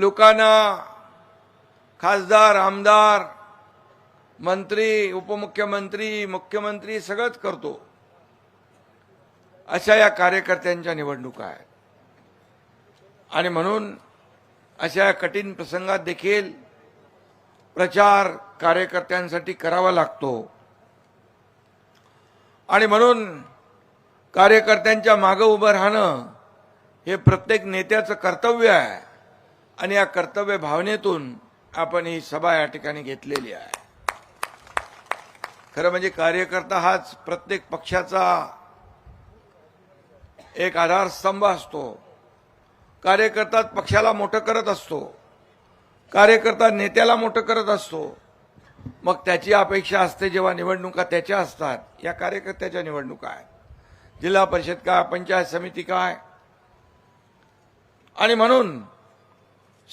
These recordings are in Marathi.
लोकांना खासदार आमदार मंत्री उपमुख्यमंत्री मुख्यमंत्री सगळंच करतो. अशा या कार्यकर्त्यांच्या निवडणुका आहेत. आणि म्हणून अशा या कठीण प्रसंगात देखील प्रचार कार्यकर्त्यांसाठी करावा लागतो. आणि म्हणून कार्यकर्त्यांच्या मागं उभं राहणं हे प्रत्येक नेत्याचं कर्तव्य आहे. आणि या कर्तव्य भावनेतून आपण ही सभा या ठिकाणी घेतलेली आहे. खरं म्हणजे कार्यकर्ता हाच प्रत्येक पक्षाचा एक आधारस्तंभ असतो. कार्यकर्ता पक्षाला मोठं करत असतो. कार्यकर्ता नेत्याला मोठं करत असतो. मग त्याची अपेक्षा असते जेव्हा निवडणुका त्याच्या असतात. या कार्यकर्त्याच्या निवडणुका आहेत. जिल्हा परिषद काय पंचायत समिती काय? आणि म्हणून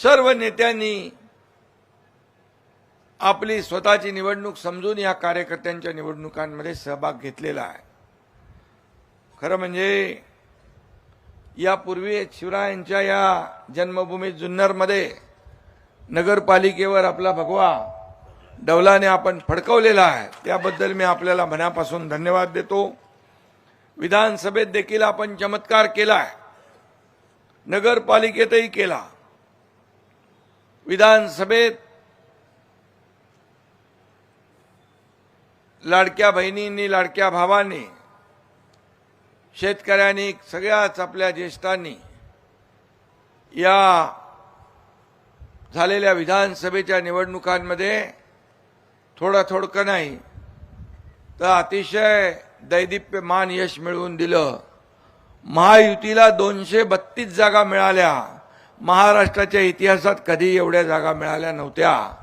सर्व नेत्यांनी आपली स्वतःची निवडणूक समजून या कार्यकर्त्यांच्या निवडणुकांमध्ये सहभाग घेतलेला आहे. खरं म्हणजे यापूर्वी शिवरायांच्या या जन्मभूमी जुन्नरमध्ये नगरपालिकेवर आपला भगवा डवलाने आपण फडकवलेला आहे. त्याबद्दल मी आपल्याला मनापासून धन्यवाद देतो. विधानसभेत देखील आपण चमत्कार केला आहे. नगरपालिकेतही केला. विधानसभेत लाडक्या बहिणींनी लाडक्या भावांनी शेतकऱ्यांनी सगळ्याच आपल्या ज्येष्ठांनी या झालेल्या विधानसभेच्या निवडणुकांमध्ये थोडं थोडकं नाही तर अतिशय दैदिप्यमान यश मिळवून दिलं. महायुतीला दोनशे बत्तीस जागा मिळाल्या. महाराष्ट्राच्या इतिहासात कधी एवढ्या जागा मिळाल्या नव्हत्या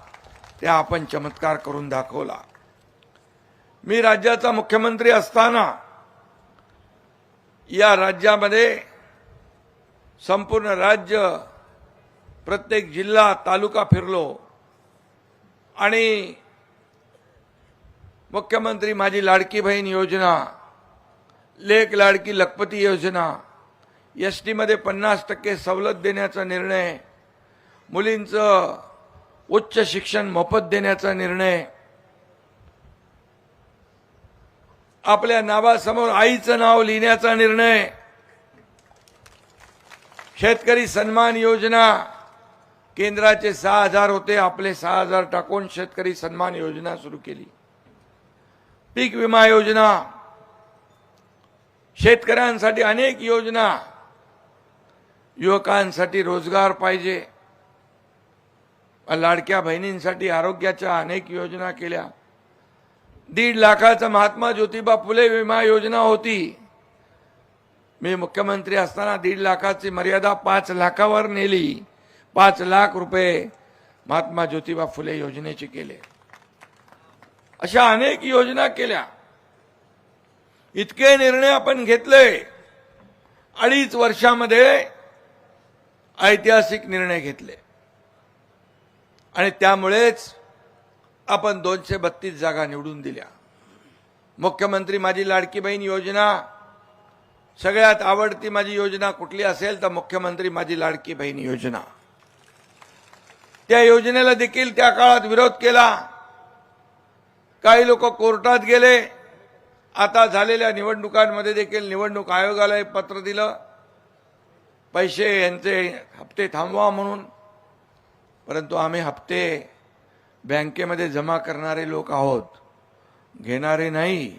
त्या आपण चमत्कार करून दाखवला. मी राज्याचा मुख्यमंत्री असताना या राज्यामध्ये संपूर्ण राज्य प्रत्येक जिल्हा तालुका फिरलो आणि मुख्यमंत्री माझी लाडकी बहीण योजना लेख लाडकी लखपती योजना एस टीमध्ये पन्नास टक्के सवलत देण्याचा निर्णय मुलींचं उच्च शिक्षण मोफत देण्याचा निर्णय आपल्या नावासमोर आईचं नाव लिहिण्याचा निर्णय शेतकरी सन्मान योजना केंद्राचे सहा हजार होते आपले सहा हजार टाकून शेतकरी सन्मान योजना सुरू केली. पीक विमा योजना शेतकऱ्यांसाठी अनेक योजना युवकांसाठी रोजगार पाहिजे. लाडक्या बहिणींसाठी आरोग्याच्या अनेक योजना केल्या. दीड लाखाचं महात्मा ज्योतिबा फुले विमा योजना होती. मी मुख्यमंत्री असताना दीड लाखाची मर्यादा पाच लाखावर नेली. पाच लाख रुपये महात्मा ज्योतिबा फुले योजनेचे केले. अशा अनेक योजना केल्या. इतके निर्णय आपण घेतले. अडीच वर्षामध्ये ऐतिहासिक निर्णय घेतले. आणि त्यामुळेच आपण दोनशे बत्तीस जागा निवडून दिल्या. मुख्यमंत्री माझी लाडकी बहीण योजना सगळ्यात आवडती माझी योजना कुठली असेल तर मुख्यमंत्री माझी लाडकी बहीण योजना. त्या योजनेला देखील त्या काळात विरोध केला. काही लोक कोर्टात गेले. आता झालेल्या निवडणुकांमध्ये देखील निवडणूक आयोगाला एक पत्र दिलं. पैसे यांचे हप्ते थांबवा म्हणून. परंतु आम्ही हप्ते बँकेमध्ये जमा करणारे लोक आहोत. घेणारे नाही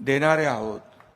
देणारे आहोत.